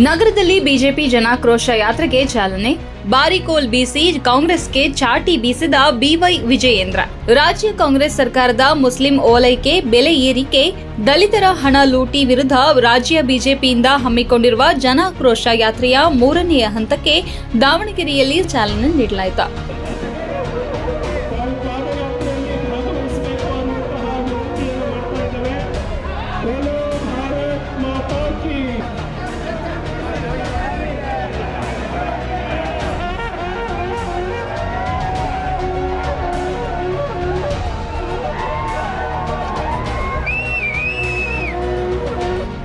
ನಗರದಲ್ಲಿ ಬಿಜೆಪಿ ಜನಾಕ್ರೋಶ ಯಾತ್ರೆಗೆ ಚಾಲನೆ. ಬಾರಿಕೋಲ್ ಬೀಸಿ ಕಾಂಗ್ರೆಸ್ಗೆ ಚಾಟಿ ಬೀಸಿದ ಬಿವೈ ವಿಜಯೇಂದ್ರ. ರಾಜ್ಯ ಕಾಂಗ್ರೆಸ್ ಸರ್ಕಾರದ ಮುಸ್ಲಿಂ ಓಲೈಕೆ, ಬೆಲೆ ಏರಿಕೆ, ದಲಿತರ ಹಣ ಲೂಟಿ ವಿರುದ್ಧ ರಾಜ್ಯ ಬಿಜೆಪಿಯಿಂದ ಹಮ್ಮಿಕೊಂಡಿರುವ ಜನಾಕ್ರೋಶ ಯಾತ್ರೆಯ ಮೂರನೆಯ ಹಂತಕ್ಕೆ ದಾವಣಗೆರೆಯಲ್ಲಿ ಚಾಲನೆ ನೀಡಲಾಯಿತು.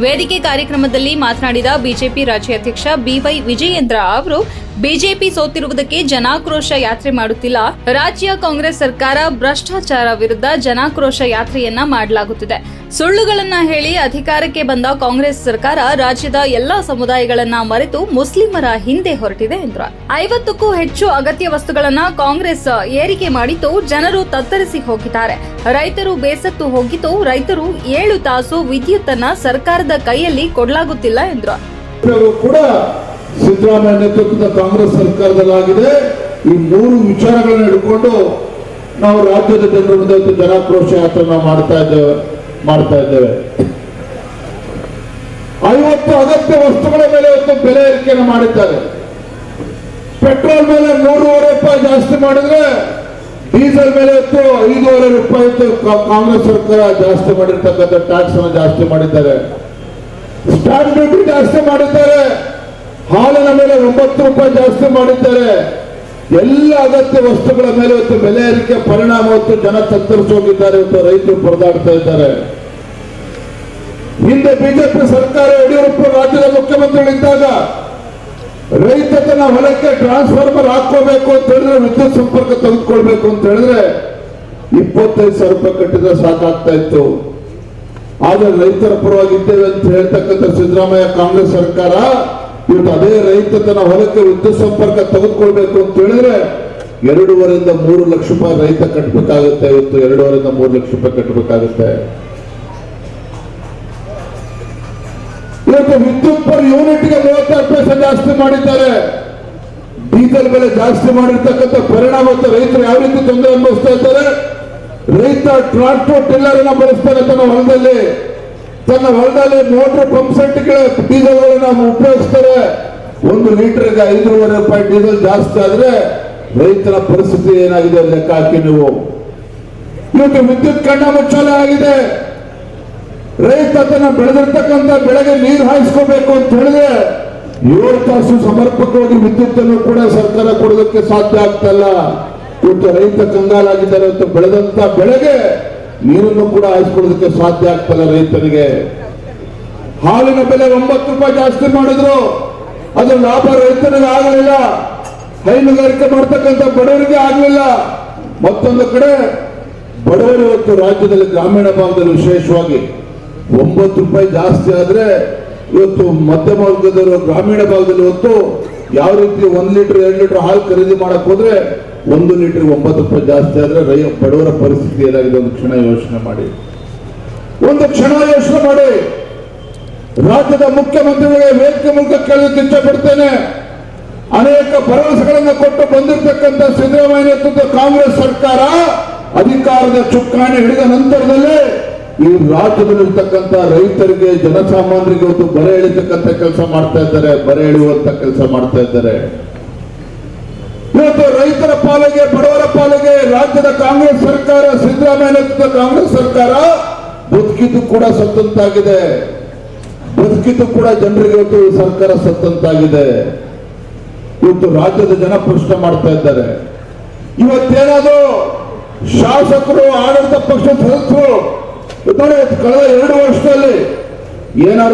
ವೇದಿಕೆ ಕಾರ್ಯಕ್ರಮದಲ್ಲಿ ಮಾತನಾಡಿದ ಬಿಜೆಪಿ ರಾಜ್ಯಾಧ್ಯಕ್ಷ ಬಿವೈ ವಿಜಯೇಂದ್ರ ಅವರು ಬಿಜೆಪಿ ಸೋತಿರುವುದಕ್ಕೆ ಜನಾಕ್ರೋಶ ಯಾತ್ರೆ ಮಾಡುತ್ತಿಲ್ಲ. ರಾಜ್ಯ ಕಾಂಗ್ರೆಸ್ ಸರ್ಕಾರ ಭ್ರಷ್ಟಾಚಾರ ವಿರುದ್ಧ ಜನಾಕ್ರೋಶ ಯಾತ್ರೆಯನ್ನ ಮಾಡಲಾಗುತ್ತಿದೆ. ಸುಳ್ಳುಗಳನ್ನ ಹೇಳಿ ಅಧಿಕಾರಕ್ಕೆ ಬಂದ ಕಾಂಗ್ರೆಸ್ ಸರ್ಕಾರ ರಾಜ್ಯದ ಎಲ್ಲಾ ಸಮುದಾಯಗಳನ್ನ ಮರೆತು ಮುಸ್ಲಿಮರ ಹಿಂದೆ ಹೊರಟಿದೆ ಎಂದರು. ಐವತ್ತಕ್ಕೂ ಹೆಚ್ಚು ಅಗತ್ಯ ವಸ್ತುಗಳನ್ನ ಕಾಂಗ್ರೆಸ್ ಏರಿಕೆ ಮಾಡಿತು ಜನರು ತತ್ತರಿಸಿ ಹೋಗಿದ್ದಾರೆ. ರೈತರು ಬೇಸತ್ತು ಹೋಗಿತು ರೈತರು ಏಳು ತಾಸು ವಿದ್ಯುತ್ತನ್ನ ಸರ್ಕಾರದ ಕೈಯಲ್ಲಿ ಕೊಡಲಾಗುತ್ತಿಲ್ಲ ಎಂದರು. ಸಿದ್ದರಾಮಯ್ಯ ನೇತೃತ್ವದ ಕಾಂಗ್ರೆಸ್ ಸರ್ಕಾರದಲ್ಲಾಗಿದೆ. ಈ ಮೂರು ವಿಚಾರಗಳನ್ನ ಹಿಡ್ಕೊಂಡು ನಾವು ರಾಜ್ಯದ ಜನರ ಮುಂದೆ ಜನಾಕ್ರೋಶ ಯಾತ್ರೆ ಮಾಡ್ತಾ ಇದ್ದೇವೆ ಮಾಡ್ತಾ ಇದ್ದೇವೆ. ಐವತ್ತು ಅಗತ್ಯ ವಸ್ತುಗಳ ಮೇಲೆ ಇವತ್ತು ಬೆಲೆ ಏರಿಕೆಯನ್ನು ಮಾಡಿದ್ದಾರೆ. ಪೆಟ್ರೋಲ್ ಮೇಲೆ ಮೂರುವರೆ ರೂಪಾಯಿ ಜಾಸ್ತಿ ಮಾಡಿದ್ರೆ, ಡೀಸೆಲ್ ಮೇಲೆ ಇತ್ತು ಐದೂವರೆ ರೂಪಾಯಿ ಕಾಂಗ್ರೆಸ್ ಸರ್ಕಾರ ಜಾಸ್ತಿ ಮಾಡಿರ್ತಕ್ಕಂಥ ಟ್ಯಾಕ್ಸ್ ಅನ್ನು ಜಾಸ್ತಿ ಮಾಡಿದ್ದಾರೆ. ಸ್ಟಾಂಪ್ ಡ್ಯೂಟಿ ಜಾಸ್ತಿ ಮಾಡಿದ್ದಾರೆ. ಹಾಲಿನ ಮೇಲೆ ಒಂಬತ್ತು ರೂಪಾಯಿ ಜಾಸ್ತಿ ಮಾಡಿದ್ದಾರೆ. ಎಲ್ಲ ಅಗತ್ಯ ವಸ್ತುಗಳ ಮೇಲೆ ಇವತ್ತು ಬೆಲೆ ಏರಿಕೆ ಪರಿಣಾಮ ಇವತ್ತು ಜನ ತತ್ತರಿಸಿ ಹೋಗಿದ್ದಾರೆ ಇವತ್ತು ರೈತರು ಪರದಾಡ್ತಾ ಇದ್ದಾರೆ. ಹಿಂದೆ ಬಿಜೆಪಿ ಸರ್ಕಾರ ಯಡಿಯೂರಪ್ಪ ರಾಜ್ಯದ ಮುಖ್ಯಮಂತ್ರಿಗಳಿದ್ದಾಗ ರೈತ ತನ್ನ ಹೊಲಕ್ಕೆ ಟ್ರಾನ್ಸ್ಫಾರ್ಮರ್ ಹಾಕೋಬೇಕು ಅಂತ ಹೇಳಿದ್ರೆ ವಿದ್ಯುತ್ ಸಂಪರ್ಕ ತೆಗೆದುಕೊಳ್ಬೇಕು ಅಂತ ಹೇಳಿದ್ರೆ ಇಪ್ಪತ್ತೈದು ಸಾವಿರ ರೂಪಾಯಿ ಕಟ್ಟಿದ್ರೆ ಸಾಕಾಗ್ತಾ ಇತ್ತು. ಆದ್ರೆ ರೈತರ ಪರವಾಗಿದ್ದೇವೆ ಅಂತ ಹೇಳ್ತಕ್ಕಂಥ ಸಿದ್ದರಾಮಯ್ಯ ಕಾಂಗ್ರೆಸ್ ಸರ್ಕಾರ ಇವತ್ತು ಅದೇ ರೈತ ತನ್ನ ಹೊಲಕ್ಕೆ ವಿದ್ಯುತ್ ಸಂಪರ್ಕ ತೆಗೆದುಕೊಳ್ಬೇಕು ಅಂತ ಹೇಳಿದ್ರೆ ಎರಡೂವರೆಯಿಂದ ಮೂರು ಲಕ್ಷ ರೂಪಾಯಿ ರೈತ ಕಟ್ಟಬೇಕಾಗುತ್ತೆ ಇವತ್ತು ಎರಡೂವರೆಯಿಂದ ಮೂರು ಲಕ್ಷ ರೂಪಾಯಿ ಕಟ್ಟಬೇಕಾಗುತ್ತೆ ಇವತ್ತು ವಿದ್ಯುತ್ ಪರ್ ಯೂನಿಟ್ಗೆ ಮೂವತ್ತಾರು ಪೈಸೆ ಜಾಸ್ತಿ ಮಾಡಿದ್ದಾರೆ. ಡೀಸೆಲ್ ಬೆಲೆ ಜಾಸ್ತಿ ಮಾಡಿರ್ತಕ್ಕಂಥ ಪರಿಣಾಮ ರೈತರು ಯಾವ ರೀತಿ ತೊಂದರೆ ಅನುಭವಿಸ್ತಾ ಇದ್ದಾರೆ? ರೈತ ಟ್ರಾಕ್ಟರ್ ಟಿಲ್ಲರ್ ಅನ್ನ ಬಳಸ್ತಾನೆ ತನ್ನ ಹೊಲದಲ್ಲಿ. ತನ್ನ ಹೊಲದಲ್ಲಿ ಮೋಟರ್ ಪಂಪ್ ಸೆಟ್ಗಳ ನಾವು ಉಪಯೋಗಿಸ್ತಾರೆ. ಒಂದು ಲೀಟರ್ಗೆ ಐದೂವರೆ ರೂಪಾಯಿ ಡೀಸೆಲ್ ಜಾಸ್ತಿ ಆದ್ರೆ ರೈತರ ಪರಿಸ್ಥಿತಿ ಏನಾಗಿದೆ ಲೆಕ್ಕ ಹಾಕಿ ನೀವು. ಇವತ್ತು ವಿದ್ಯುತ್ ಕಣ್ಣ ಮುಚ್ಚಾಲೆ ಆಗಿದೆ. ರೈತ ತನ್ನ ಬೆಳೆದಿರ್ತಕ್ಕಂಥ ಬೆಳೆಗೆ ನೀರು ಹಾಯಿಸ್ಕೋಬೇಕು ಅಂತ ಹೇಳಿದ್ರೆ ಏಳು ತಾಸು ಸಮರ್ಪಕವಾಗಿ ವಿದ್ಯುತ್ ಅನ್ನು ಕೂಡ ಸರ್ಕಾರ ಕೊಡೋದಕ್ಕೆ ಸಾಧ್ಯ ಆಗ್ತಲ್ಲ ಇವತ್ತು ರೈತ ಕಂಗಾಲಾಗಿದ್ದಾರೆ ಅಂತ ಬೆಳೆದಂತ ಬೆಳೆಗೆ ನೀರನ್ನು ಕೂಡ ಹಾಯಿಸ್ಕೊಳ್ಳೋದಕ್ಕೆ ಸಾಧ್ಯ ಆಗ್ತಲ್ಲ ರೈತನಿಗೆ? ಹಾಲಿನ ಬೆಲೆ ಒಂಬತ್ತು ರೂಪಾಯಿ ಜಾಸ್ತಿ ಮಾಡಿದ್ರು. ಅದು ಲಾಭ ರೈತನಿಗೆ ಆಗಲಿಲ್ಲ. ಹೈನುಗಾರಿಕೆ ಮಾಡ್ತಕ್ಕಂಥ ಬಡವರಿಗೆ ಆಗಲಿಲ್ಲ. ಮತ್ತೊಂದು ಕಡೆ, ಬಡವರು ಇವತ್ತು ರಾಜ್ಯದಲ್ಲಿ ಗ್ರಾಮೀಣ ಭಾಗದಲ್ಲಿ ವಿಶೇಷವಾಗಿ ಒಂಬತ್ತು ರೂಪಾಯಿ ಜಾಸ್ತಿ ಆದ್ರೆ ಇವತ್ತು ಮಧ್ಯಮ ವರ್ಗದವರು ಗ್ರಾಮೀಣ ಭಾಗದಲ್ಲಿ ಇವತ್ತು ಯಾವ ರೀತಿ ಒಂದ್ ಲೀಟರ್, ಎರಡು ಲೀಟರ್ ಹಾಲು ಖರೀದಿ ಮಾಡಕ್ ಹೋದ್ರೆ ಒಂದು ಲೀಟರ್ ಒಂಬತ್ತು ರೂಪಾಯಿ ಜಾಸ್ತಿ ಆದ್ರೆ ರೈ, ಬಡವರ ಪರಿಸ್ಥಿತಿ ಏನಾಗಿದೆ ಒಂದು ಕ್ಷಣ ಯೋಚನೆ ಮಾಡಿ. ಒಂದು ಕ್ಷಣ ಯೋಚನೆ ಮಾಡಿ. ರಾಜ್ಯದ ಮುಖ್ಯಮಂತ್ರಿಗಳಿಗೆ ವೇದಿಕೆ ಮೂಲಕ ಕೇಳಲಿಕ್ಕೆ ಇಚ್ಛೆ ಪಡ್ತೇನೆ ಅನೇಕ ಭರವಸೆಗಳನ್ನು ಕೊಟ್ಟು ಬಂದಿರತಕ್ಕಂತ ಸಿದ್ದರಾಮಯ್ಯ ನೇತೃತ್ವದ ಕಾಂಗ್ರೆಸ್ ಸರ್ಕಾರ ಅಧಿಕಾರದ ಚುಕ್ಕಾಣಿ ಹಿಡಿದ ನಂತರದಲ್ಲೇ ಈ ರಾಜ್ಯದಲ್ಲಿರ್ತಕ್ಕಂಥ ರೈತರಿಗೆ, ಜನಸಾಮಾನ್ಯರಿಗೆ ಇವತ್ತು ಬರೆ ಎಳಿತಕ್ಕಂಥ ಕೆಲಸ ಮಾಡ್ತಾ ಇದ್ದಾರೆ, ಬರೆ ಎಳೆಯುವಂತ ಕೆಲಸ ಮಾಡ್ತಾ ಇದ್ದಾರೆ. ಇವತ್ತು ರೈತರ ಪಾಲಿಗೆ, ಬಡವರ ಪಾಲಿಗೆ ರಾಜ್ಯದ ಕಾಂಗ್ರೆಸ್ ಸರ್ಕಾರ, ಸಿದ್ದರಾಮಯ್ಯ ನೇತೃತ್ವದ ಕಾಂಗ್ರೆಸ್ ಸರ್ಕಾರ ಬದುಕಿದ್ದು ಕೂಡ ಸತ್ತಂತಾಗಿದೆ. ಬದುಕಿದ್ದು ಕೂಡ ಜನರಿಗೆ ಇವತ್ತು ಸರ್ಕಾರ ಸತ್ತಂತಾಗಿದೆ. ಇವತ್ತು ರಾಜ್ಯದ ಜನ ಪ್ರಶ್ನೆ ಮಾಡ್ತಾ ಇದ್ದಾರೆ. ಇವತ್ತೇನಾದ್ರು ಶಾಸಕರು, ಆಡಳಿತ ಪಕ್ಷದ ಸದಸ್ಯರು ಕಳೆದ ಎರಡು ವರ್ಷದಲ್ಲಿ ಏನಾದ್ರು